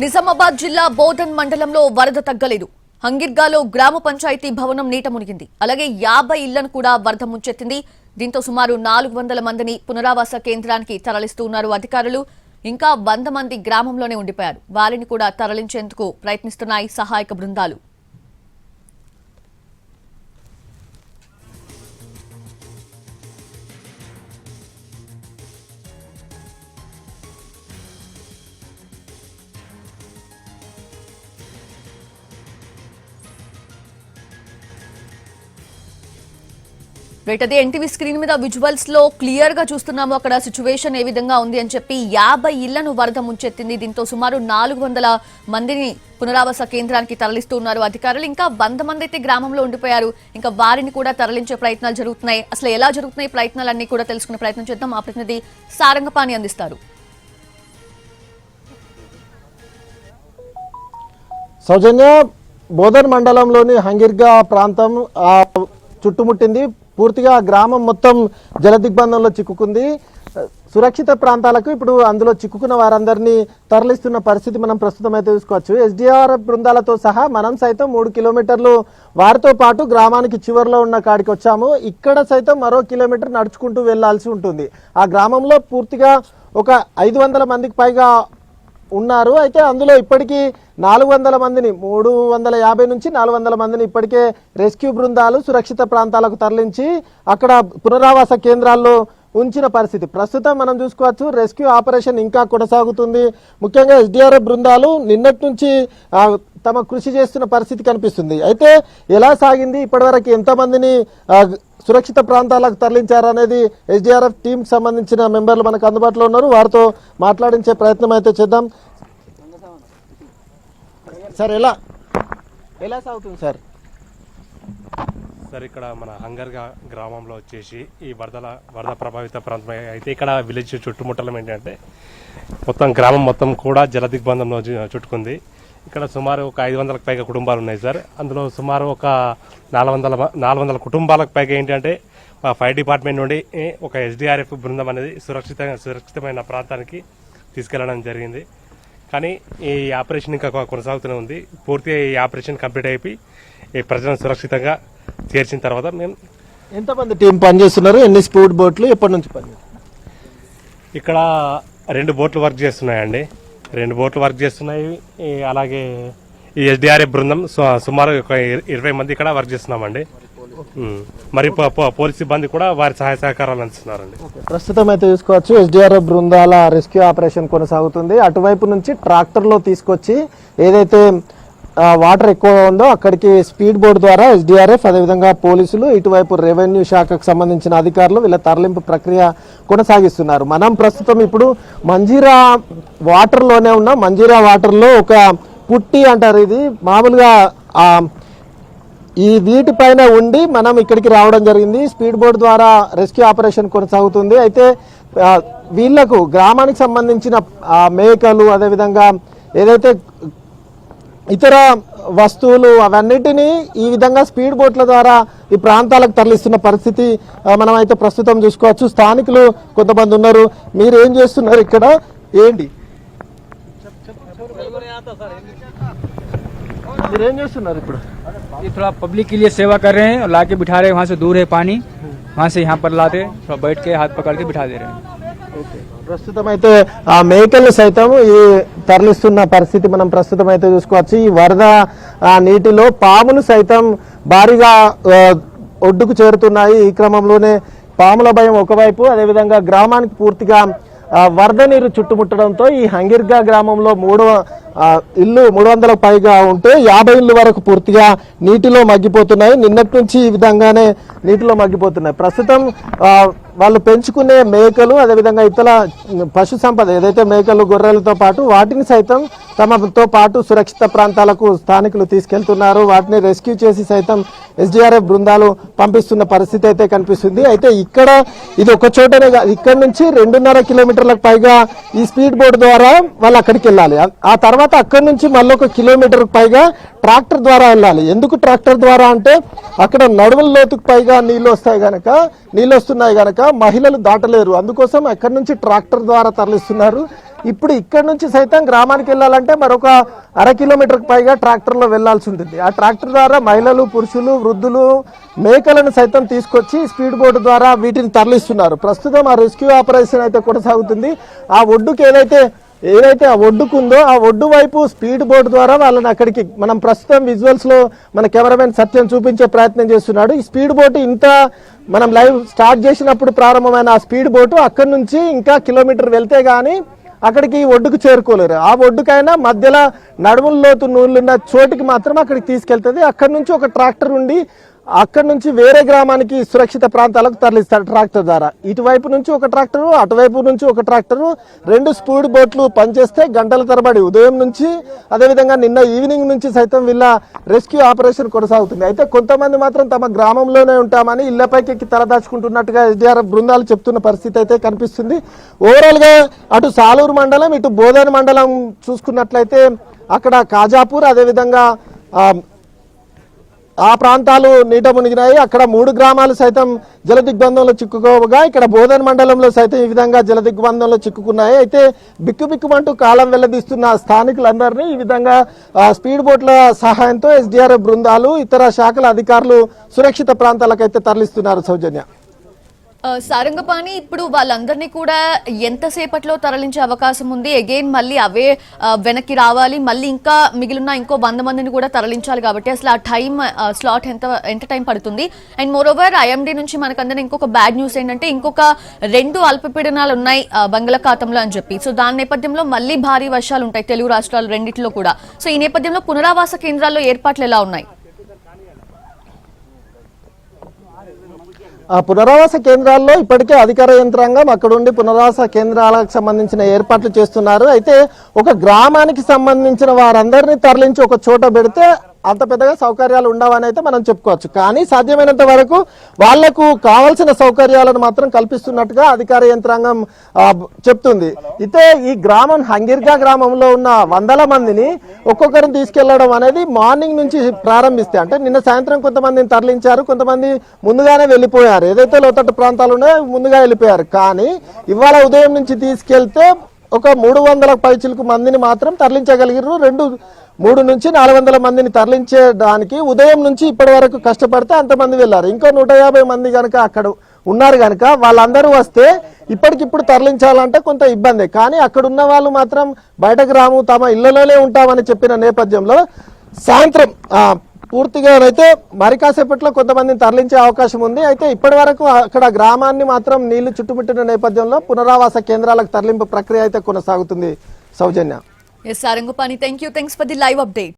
నిజామాబాద్ జిల్లా బోధన్ మండలంలో వరద తగ్గలేదు. హంగిర్గాలో గ్రామ పంచాయతీ భవనం నీట మునిగింది. అలాగే యాభై ఇళ్ళను కూడా వరద ముంచెత్తింది. దీంతో సుమారు నాలుగు వందల మందిని పునరావాస కేంద్రానికి తరలిస్తున్నారు అధికారులు. ఇంకా వంద మంది గ్రామంలోనే ఉండిపోయారు. వారిని కూడా తరలించేందుకు ప్రయత్నిస్తున్నాయి సహాయక బృందాలు. రైట్ అదే ఎన్టీవీ స్క్రీన్ మీద విజువల్స్లో క్లియర్గా చూస్తున్నాము అక్కడ సిచ్యువేషన్ ఏ విధంగా ఉంది అని చెప్పి యాభై ఇళ్ళను వరద ముంచెత్తింది. దీంతో సుమారు నాలుగు వందల మందిని పునరావాస కేంద్రానికి తరలిస్తూ ఉన్నారు అధికారులు. ఇంకా వంద మంది అయితే గ్రామంలో ఉండిపోయారు. ఇంకా వారిని కూడా తరలించే ప్రయత్నాలు జరుగుతున్నాయి. అసలు ఎలా జరుగుతున్నాయి ప్రయత్నాలన్నీ కూడా తెలుసుకునే ప్రయత్నం చేద్దాం. మా ప్రతినిధి సారంగపాణి అందిస్తారు. సౌజన్య బోధన్ మండలంలోని హంగిర్గా ప్రాంతం చుట్టుముట్టింది పూర్తిగా గ్రామం మొత్తం జలదిగ్బంధంలో చిక్కుకుంది. సురక్షిత ప్రాంతాలకు ఇప్పుడు అందులో చిక్కుకున్న వారందరినీ తరలిస్తున్న పరిస్థితి మనం ప్రస్తుతం అయితే చూసుకోవచ్చు. ఎస్డిఆర్ బృందాలతో సహా మనం సైతం మూడు కిలోమీటర్లు వారితో పాటు గ్రామానికి చివరిలో ఉన్న కాడికి వచ్చాము. ఇక్కడ సైతం మరో కిలోమీటర్ నడుచుకుంటూ వెళ్ళాల్సి ఉంటుంది. ఆ గ్రామంలో పూర్తిగా ఒక ఐదు వందల మందికి పైగా ఉన్నారు. అయితే అందులో ఇప్పటికీ నాలుగు వందల మందిని మూడు వందల యాభై నుంచి నాలుగు వందల మందిని ఇప్పటికే రెస్క్యూ బృందాలు సురక్షిత ప్రాంతాలకు తరలించి అక్కడ పునరావాస కేంద్రాల్లో ఉంచిన పరిస్థితి. ప్రస్తుతం మనం చూసుకోవచ్చు రెస్క్యూ ఆపరేషన్ ఇంకా కొనసాగుతుంది. ముఖ్యంగా ఎస్డిఆర్ఎఫ్ బృందాలు నిన్నటి నుంచి తమ కృషి చేస్తున్న పరిస్థితి కనిపిస్తుంది. అయితే ఎలా సాగింది? ఇప్పటివరకు ఎంతమందిని సురక్షిత ప్రాంతాలకు తరలించారనేది ఎస్డిఆర్ఎఫ్ టీం సంబంధించిన మెంబర్లు మనకు అందుబాటులో ఉన్నారు. వారితో మాట్లాడించే ప్రయత్నం అయితే చేద్దాం. సార్ ఎలా? ఎలా సాగుతుంది సార్? సార్ ఇక్కడ మన హంగర్గా గ్రామంలో వచ్చేసి ఈ వరదల వరద ప్రభావిత ప్రాంతం అయితే ఇక్కడ విలేజ్ చుట్టుముట్టలం ఏంటంటే మొత్తం గ్రామం మొత్తం కూడా జల దిగ్బంధంలో చుట్టుకుంది. ఇక్కడ సుమారు ఒక ఐదు వందలకు పైగా కుటుంబాలు ఉన్నాయి సార్. అందులో సుమారు ఒక నాలుగు వందల నాలుగు వందల కుటుంబాలకు పైగా ఏంటంటే మా ఫైర్ డిపార్ట్మెంట్ నుండి ఒక ఎస్డిఆర్ఎఫ్ బృందం అనేది సురక్షిత సురక్షితమైన ప్రాంతానికి తీసుకెళ్ళడం జరిగింది. కానీ ఈ ఆపరేషన్ ఇంకా కొనసాగుతూనే ఉంది. పూర్తిగా ఈ ఆపరేషన్ కంప్లీట్ అయిపోయి ఈ ప్రజలను సురక్షితంగా చేర్చిన తర్వాత మేము ఎంతమంది టీం పనిచేస్తున్నారు? ఎన్ని స్పీడ్ బోట్లు? ఎప్పటి నుంచి పనిచేస్తున్నారు? ఇక్కడ రెండు బోట్లు వర్క్ చేస్తున్నాయండి. రెండు బోట్లు వర్క్ చేస్తున్నాయి. ఈ అలాగే ఈ ఎస్డిఆర్ఎఫ్ బృందం సుమారు ఒక ఇర- ఇరవై మంది ఇక్కడ వర్క్ చేస్తున్నామండి. మరి పోలీస్ సిబ్బంది కూడా వారి సహాయ సహకారాలు అందిస్తున్నారండి. ప్రస్తుతం అయితే చూసుకోవచ్చు ఎస్డిఆర్ఎఫ్ బృందాల రెస్క్యూ ఆపరేషన్ కొనసాగుతుంది. అటువైపు నుంచి ట్రాక్టర్లో తీసుకొచ్చి ఏదైతే వాటర్ ఎక్కువ ఉందో అక్కడికి స్పీడ్ బోట్ ద్వారా ఎస్డిఆర్ఎఫ్ అదేవిధంగా పోలీసులు ఇటువైపు రెవెన్యూ శాఖకు సంబంధించిన అధికారులు వీళ్ళ తరలింపు ప్రక్రియ కొనసాగిస్తున్నారు. మనం ప్రస్తుతం ఇప్పుడు మంజీరా వాటర్లోనే ఉన్న. ఉన్నాం మంజీరా వాటర్లో ఒక పుట్టి అంటారు ఇది. మామూలుగా ఈ వీటిపైన ఉండి మనం ఇక్కడికి రావడం జరిగింది. స్పీడ్ బోట్ ద్వారా రెస్క్యూ ఆపరేషన్ కొనసాగుతుంది. అయితే వీళ్ళకు గ్రామానికి సంబంధించిన మేకలు అదేవిధంగా ఏదైతే ఇతర వస్తువులు అవన్నిటినీ ఈ విధంగా స్పీడ్ బోట్ల ద్వారా ఈ ప్రాంతాలకు తరలిస్తున్న పరిస్థితి ఆ, మనం అయితే ప్రస్తుతం చూసుకోవచ్చు స్థానికులు కొంతమంది ఉన్నారు మీరు ఏం చేస్తున్నారు ఇక్కడ ఏంటి మీరు ఏం చేస్తున్నారు ఇప్పుడు ये थोड़ा पब्लिक के लिए सेवा कर रहे हैं और ला के बिठा रहे हैं वहाँ से दूर है पानी वहाँ से यहाँ पर लाते थोड़ा बैठ के हाथ पकड़ के बिठा दे रहे हैं ప్రస్తుతం అయితే ఆ మేకలు సైతం ఈ తరలిస్తున్న పరిస్థితి మనం ప్రస్తుతం అయితే చూసుకోవచ్చు. ఈ వరద నీటిలో పాములు సైతం భారీగా ఒడ్డుకు చేరుతున్నాయి. ఈ క్రమంలోనే పాముల భయం ఒకవైపు అదేవిధంగా గ్రామానికి పూర్తిగా వరద నీరు చుట్టుముట్టడంతో ఈ హంగిర్గా గ్రామంలో మూడు ఇల్లు మూడు వందల పైగా ఉంటే యాభై ఇల్లు వరకు పూర్తిగా నీటిలో మగ్గిపోతున్నాయి. నిన్నటి నుంచి ఈ విధంగానే నీటిలో మగ్గిపోతున్నాయి. ప్రస్తుతం వాళ్ళు పెంచుకునే మేకలు అదేవిధంగా ఇతర పశు సంపద ఏదైతే మేకలు గొర్రెలతో పాటు వాటిని సైతం తమతో పాటు సురక్షిత ప్రాంతాలకు స్థానికులు తీసుకెళ్తున్నారు. వాటిని రెస్క్యూ చేసి సైతం ఎస్డిఆర్ఎఫ్ బృందాలు పంపిస్తున్న పరిస్థితి అయితే కనిపిస్తుంది. అయితే ఇక్కడ ఇది ఒక చోటనే ఇక్కడ నుంచి రెండున్నర కిలోమీటర్లకు పైగా ఈ స్పీడ్ బోట్ ద్వారా వాళ్ళు అక్కడికి వెళ్ళాలి. ఆ- తర్వాత అక్కడి నుంచి మళ్ళీ ఒక కిలోమీటర్కి పైగా ట్రాక్టర్ ద్వారా వెళ్ళాలి. ఎందుకు ట్రాక్టర్ ద్వారా అంటే అక్కడ నడుముల లోతుకు పైగా నీళ్ళు వస్తాయి కనుక నీళ్ళు వస్తున్నాయి కనుక కూడా మహిళలు దాటలేరు. అందుకోసం ఎక్కడి నుంచి ట్రాక్టర్ ద్వారా తరలిస్తున్నారు. ఇప్పుడు ఇక్కడ నుంచి సైతం గ్రామానికి వెళ్ళాలంటే మరొక అర కిలోమీటర్కి పైగా ట్రాక్టర్లో వెళ్ళాల్సి ఉంటుంది. ఆ ట్రాక్టర్ ద్వారా మహిళలు పురుషులు వృద్ధులు మేకలను సైతం తీసుకొచ్చి స్పీడ్ బోట్ ద్వారా వీటిని తరలిస్తున్నారు. ప్రస్తుతం ఆ రెస్క్యూ ఆపరేషన్ అయితే కొనసాగుతుంది. ఆ ఒడ్డుకు ఏదైతే ఏదైతే ఆ ఒడ్డుకుందో ఆ ఒడ్డు వైపు స్పీడ్ బోట్ ద్వారా వాళ్ళని అక్కడికి మనం ప్రస్తుతం విజువల్స్లో మన కెమెరామెన్ సత్యం చూపించే ప్రయత్నం చేస్తున్నాడు. ఈ స్పీడ్ బోట్ ఇంత మనం లైవ్ స్టార్ట్ చేసినప్పుడు ప్రారంభమైన ఆ స్పీడ్ బోటు అక్కడి నుంచి ఇంకా కిలోమీటర్ వెళ్తే కానీ అక్కడికి ఒడ్డుకు చేరుకోలేరు. ఆ ఒడ్డుకైనా మధ్యలో నడుముల్లోతు నూళ్ళున్న చోటుకి మాత్రం అక్కడికి తీసుకెళ్తుంది. అక్కడి నుంచి ఒక ట్రాక్టర్ ఉండి అక్కడి నుంచి వేరే గ్రామానికి సురక్షిత ప్రాంతాలకు తరలిస్తారు ట్రాక్టర్ ద్వారా. ఇటువైపు నుంచి ఒక ట్రాక్టరు అటువైపు నుంచి ఒక ట్రాక్టరు రెండు స్పీడ్ బోట్లు పనిచేస్తే గంటల తరబడి ఉదయం నుంచి అదేవిధంగా నిన్న ఈవినింగ్ నుంచి సైతం వీళ్ళ రెస్క్యూ ఆపరేషన్ కొనసాగుతుంది. అయితే కొంతమంది మాత్రం తమ గ్రామంలోనే ఉంటామని ఇళ్ళపైకి ఎక్కి తలదాచుకుంటున్నట్టుగా ఎస్డిఆర్ బృందాలు చెప్తున్న పరిస్థితి అయితే కనిపిస్తుంది. ఓవరాల్గా అటు సాలూరు మండలం ఇటు బోధన మండలం చూసుకున్నట్లయితే అక్కడ కాజాపూర్ అదేవిధంగా ఆ, ప్రాంతాలు నీట మునిగినాయి. అక్కడ మూడు గ్రామాలు సైతం జల దిగ్బంధంలో చిక్కుకోగా ఇక్కడ బోధన్ మండలంలో సైతం ఈ విధంగా జల దిగ్బంధంలో చిక్కుకున్నాయి. అయితే బిక్కుబిక్కుమంటూ కాలం వెల్లదీస్తున్న స్థానికులందరినీ ఈ విధంగా స్పీడ్ బోట్ల సహాయంతో ఎస్డిఆర్ఎఫ్ బృందాలు ఇతర శాఖల అధికారులు సురక్షిత ప్రాంతాలకైతే తరలిస్తున్నారు. సౌజన్య. సారంగపాణి ఇప్పుడు వాళ్ళందరినీ కూడా ఎంతసేపట్లో తరలించే అవకాశం ఉంది. అగైన్ మళ్ళీ అవే వెనక్కి రావాలి. మళ్ళీ ఇంకా మిగిలిన ఇంకో వంద మందిని కూడా తరలించాలి కాబట్టి అసలు ఆ టైం స్లాట్ ఎంత ఎంత టైం పడుతుంది? అండ్ మోర్ ఓవర్ ఐఎండి నుంచి మనకందరం ఇంకొక బ్యాడ్ న్యూస్ ఏంటంటే ఇంకొక రెండు అల్పపీడనాలు ఉన్నాయి బంగాళాఖాతంలో అని చెప్పి. సో దాని నేపథ్యంలో మళ్ళీ భారీ వర్షాలు ఉంటాయి తెలుగు రాష్ట్రాలు రెండిట్లో కూడా. సో ఈ నేపథ్యంలో పునరావాస కేంద్రాల్లో ఏర్పాట్లు ఎలా ఉన్నాయి? ఆ పునరావాస కేంద్రాల్లో ఇప్పటికే అధికార యంత్రాంగం అక్కడుండి పునరావాస కేంద్రాలకు సంబంధించిన ఏర్పాట్లు చేస్తున్నారు. అయితే ఒక గ్రామానికి సంబంధించిన వారందరినీ తరలించి ఒక చోట పెడితే అంత పెద్దగా సౌకర్యాలు ఉండవని అయితే మనం చెప్పుకోవచ్చు. కానీ సాధ్యమైనంత వరకు వాళ్ళకు కావాల్సిన సౌకర్యాలను మాత్రం కల్పిస్తున్నట్టుగా అధికార యంత్రాంగం చెప్తుంది. అయితే ఈ గ్రామం హంగిర్గా గ్రామంలో ఉన్న వందల మందిని ఒక్కొక్కరిని తీసుకెళ్ళడం అనేది మార్నింగ్ నుంచి ప్రారంభిస్తే అంటే నిన్న సాయంత్రం కొంతమందిని తరలించారు కొంతమంది ముందుగానే వెళ్ళిపోయారు. ఏదైతే లోతట్టు ప్రాంతాలు ఉన్నాయో ముందుగా వెళ్ళిపోయారు. కానీ ఇవాళ ఉదయం నుంచి తీసుకెళ్తే ఒక మూడు వందల పైచిలకు మందిని మాత్రం తరలించగలిగారు రెండు మూడు నుంచి నాలుగు వందల మందిని తరలించడానికి ఉదయం నుంచి ఇప్పటి వరకు కష్టపడితే అంతమంది వెళ్ళారు. ఇంకో నూట యాభై మంది కనుక అక్కడ ఉన్నారు కనుక వాళ్ళందరూ వస్తే ఇప్పటికిప్పుడు తరలించాలంటే కొంత ఇబ్బంది. కానీ అక్కడ ఉన్న వాళ్ళు మాత్రం బయటకు రాము తమ ఇళ్ళలోనే ఉంటామని చెప్పిన నేపథ్యంలో సాయంత్రం పూర్తిగా అయితే మరి కాసేపట్లో కొంతమందిని తరలించే అవకాశం ఉంది. అయితే ఇప్పటి వరకు అక్కడ గ్రామాన్ని మాత్రం నీళ్ళు చుట్టుముట్టిన నేపథ్యంలో పునరావాస కేంద్రాలకు తరలింపు ప్రక్రియ అయితే కొనసాగుతుంది. సౌజన్య. Yes, Sarangupani, thank you. Thanks for the live update.